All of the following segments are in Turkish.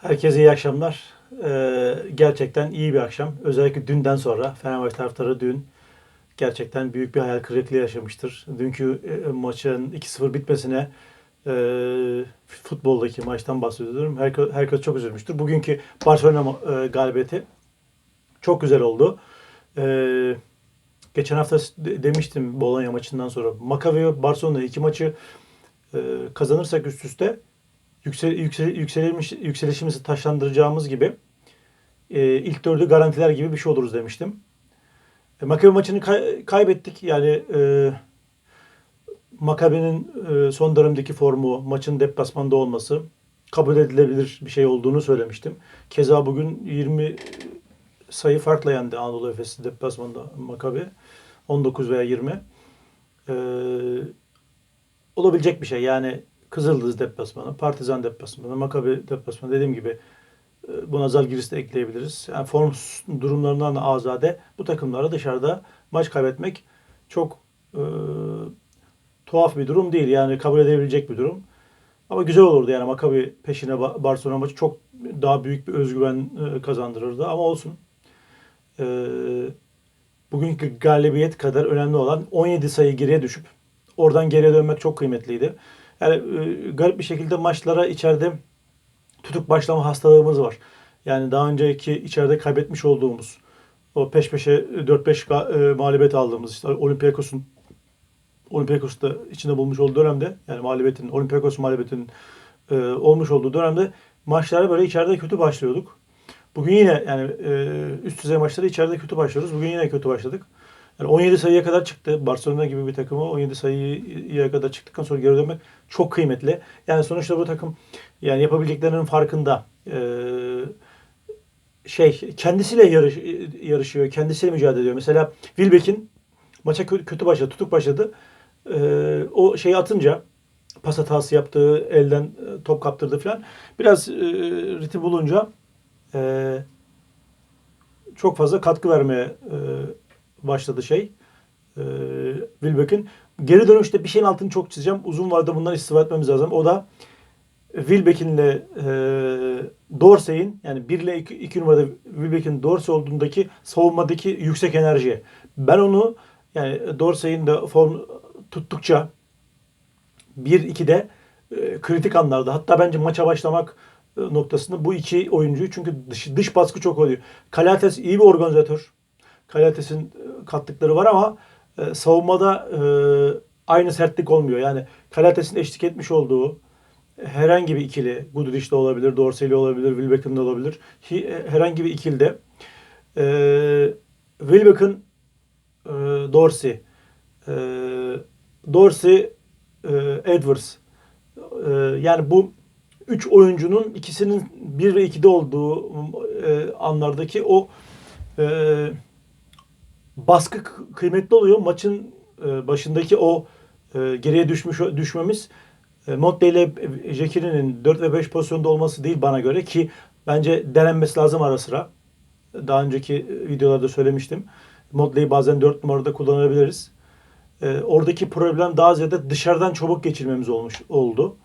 Herkese iyi akşamlar. Ee, gerçekten iyi bir akşam. Özellikle dünden sonra Fenerbahçe taraftarı dün gerçekten büyük bir hayal kırıklığı yaşamıştır. Dünkü e, maçın 2-0 bitmesine e, futboldaki maçtan bahsediyorum. Herkes, herkes çok üzülmüştür. Bugünkü Barcelona e, galibiyeti çok güzel oldu. Ee, geçen hafta de- demiştim Bologna maçından sonra. Maccabi Barcelona iki maçı e, kazanırsak üst üste yüksel, yüksel, yükselmiş, yükselişimizi taşlandıracağımız gibi e, ilk dördü garantiler gibi bir şey oluruz demiştim. E, Maccabi maçını kay- kaybettik. Yani e, Maccabi'nin e, son dönemdeki formu, maçın deplasmanda olması kabul edilebilir bir şey olduğunu söylemiştim. Keza bugün 20 sayı farkla yendi Anadolu Efes'i deplasmanda Maccabi. 19 veya 20. E, olabilecek bir şey. Yani Kızıldız deplasmanı, Partizan deplasmanı, Maccabi deplasmanı dediğim gibi e, buna Zalgiris'i de ekleyebiliriz. Yani form durumlarından da azade bu takımlara dışarıda maç kaybetmek çok e, tuhaf bir durum değil. Yani kabul edebilecek bir durum. Ama güzel olurdu yani Maccabi peşine Ba- Barcelona maçı çok daha büyük bir özgüven e, kazandırırdı ama olsun. E, bugünkü galibiyet kadar önemli olan 17 sayı geriye düşüp oradan geriye dönmek çok kıymetliydi. Yani e, garip bir şekilde maçlara içeride tutuk başlama hastalığımız var. Yani daha önceki içeride kaybetmiş olduğumuz o peş peşe 4-5 ga- e, mağlubiyet aldığımız işte Olympiakos'un Olympiakos'u da içinde bulmuş olduğu dönemde yani mağlubiyetin Olympiakos mağlubiyetinin e, olmuş olduğu dönemde maçlara böyle içeride kötü başlıyorduk. Bugün yine yani e, üst düzey maçları içeride kötü başlıyoruz. Bugün yine kötü başladık. Yani 17 sayıya kadar çıktı. Barcelona gibi bir takımı 17 sayıya kadar çıktıktan sonra geri dönmek çok kıymetli. Yani sonuçta bu takım yani yapabileceklerinin farkında. Ee, şey kendisiyle yarış, yarışıyor, kendisiyle mücadele ediyor. Mesela Wilbeck'in maça kö- kötü başladı, tutuk başladı. Ee, o şeyi atınca pas hatası yaptığı, elden e, top kaptırdı falan. Biraz e, ritim bulunca e, çok fazla katkı vermeye e, başladı şey. E, Wilbeck'in. Geri dönüşte bir şeyin altını çok çizeceğim. Uzun vadede bundan istifa etmemiz lazım. O da Wilbeck'inle e, Dorsey'in yani 1 ile 2, 2 numarada Wilbeck'in Dorsey olduğundaki savunmadaki yüksek enerji. Ben onu yani Dorsey'in de form tuttukça 1-2'de e, kritik anlarda hatta bence maça başlamak e, noktasında bu iki oyuncuyu çünkü dış, dış baskı çok oluyor. Kalates iyi bir organizatör. Kalates'in e, kattıkları var ama e, savunmada e, aynı sertlik olmuyor. Yani Kalates'in eşlik etmiş olduğu herhangi bir ikili, Guduric'de olabilir, Dorsey'li olabilir, Wilbeck'in de olabilir. Hi- herhangi bir ikilde e, Wilbeck'in e, Dorsey, e, Dorsey, e, Edwards. E, yani bu üç oyuncunun ikisinin 1 ve 2'de olduğu e, anlardaki o e, baskı kıymetli oluyor. Maçın e, başındaki o e, geriye düşmüş düşmemiz e, Monte ile Jekiri'nin 4 ve 5 pozisyonda olması değil bana göre ki bence denenmesi lazım ara sıra. Daha önceki videolarda söylemiştim. Motley'i bazen 4 numarada kullanabiliriz. E, oradaki problem daha ziyade dışarıdan çabuk geçirmemiz olmuş oldu.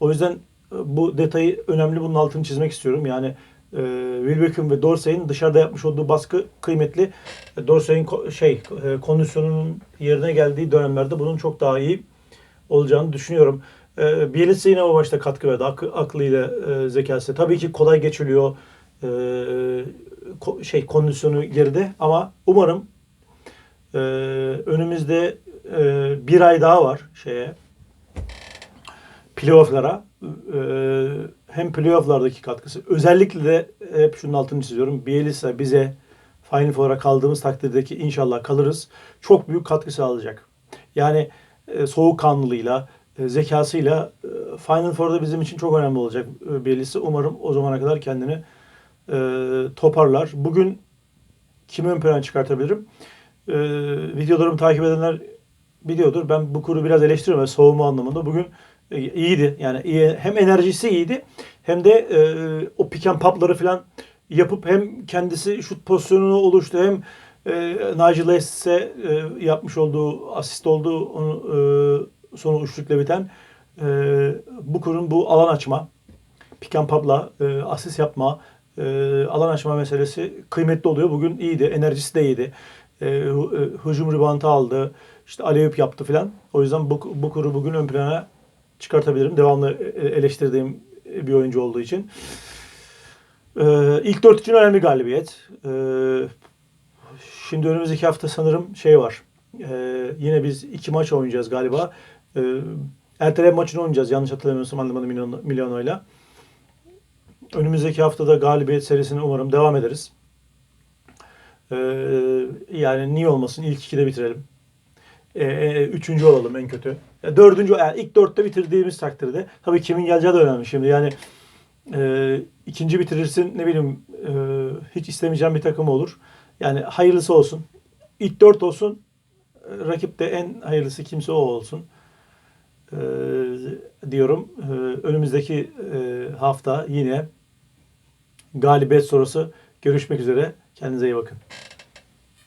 O yüzden e, bu detayı önemli bunun altını çizmek istiyorum. Yani e, Wilbeck'in ve Dorsey'in dışarıda yapmış olduğu baskı kıymetli. Dorsey'in ko- şey e, kondisyonunun yerine geldiği dönemlerde bunun çok daha iyi olacağını düşünüyorum. E, Bielitsa yine o başta katkı verdi. Ak- aklıyla, e, zekası. Tabii ki kolay geçiliyor. E, ko- şey kondisyonu geride ama umarım e, önümüzde e, bir ay daha var şeye playoff'lara. E, hem playoff'lardaki katkısı. Özellikle de hep şunun altını çiziyorum. Bielitsa bize Final Four'a kaldığımız takdirdeki inşallah kalırız. Çok büyük katkı sağlayacak. Yani e, soğukkanlılığıyla, e, zekasıyla e, Final Four'da bizim için çok önemli olacak e, Bielitsa. Umarım o zamana kadar kendini e, toparlar. Bugün kimi ön plana çıkartabilirim? E, videolarımı takip edenler biliyordur. Ben bu kuru biraz eleştiriyorum soğuma anlamında. Bugün iyiydi. Yani iyi, hem enerjisi iyiydi hem de e, o pick and pop'ları falan yapıp hem kendisi şut pozisyonunu oluştu hem e, Nigel Hayes'e e, yapmış olduğu, asist olduğu onu, e, sonu üçlükle biten e, bu kurun bu alan açma, pick and pop'la e, asist yapma, e, alan açma meselesi kıymetli oluyor. Bugün iyiydi. Enerjisi de iyiydi. E, e, hücum ribantı aldı. İşte alley-oop yaptı filan. O yüzden bu, bu kuru bugün ön plana çıkartabilirim. Devamlı e, eleştirdiğim bir oyuncu olduğu için. Ee, ilk dört için önemli galibiyet. Ee, şimdi önümüzdeki hafta sanırım şey var. Ee, yine biz iki maç oynayacağız galiba. Ee, erteleme maçını oynayacağız yanlış hatırlamıyorsam Anlamadım Milano, Milano'yla. Önümüzdeki haftada galibiyet serisine umarım devam ederiz. Ee, yani niye olmasın ilk ikide bitirelim. Ee, e, üçüncü olalım en kötü. Ya, dördüncü, yani ilk dörtte bitirdiğimiz takdirde tabii kimin geleceği de önemli şimdi. Yani e, ikinci bitirirsin ne bileyim e, hiç istemeyeceğim bir takım olur. Yani hayırlısı olsun. İlk dört olsun. E, Rakip de en hayırlısı kimse o olsun. E, diyorum. E, önümüzdeki e, hafta yine galibiyet sonrası görüşmek üzere. Kendinize iyi bakın.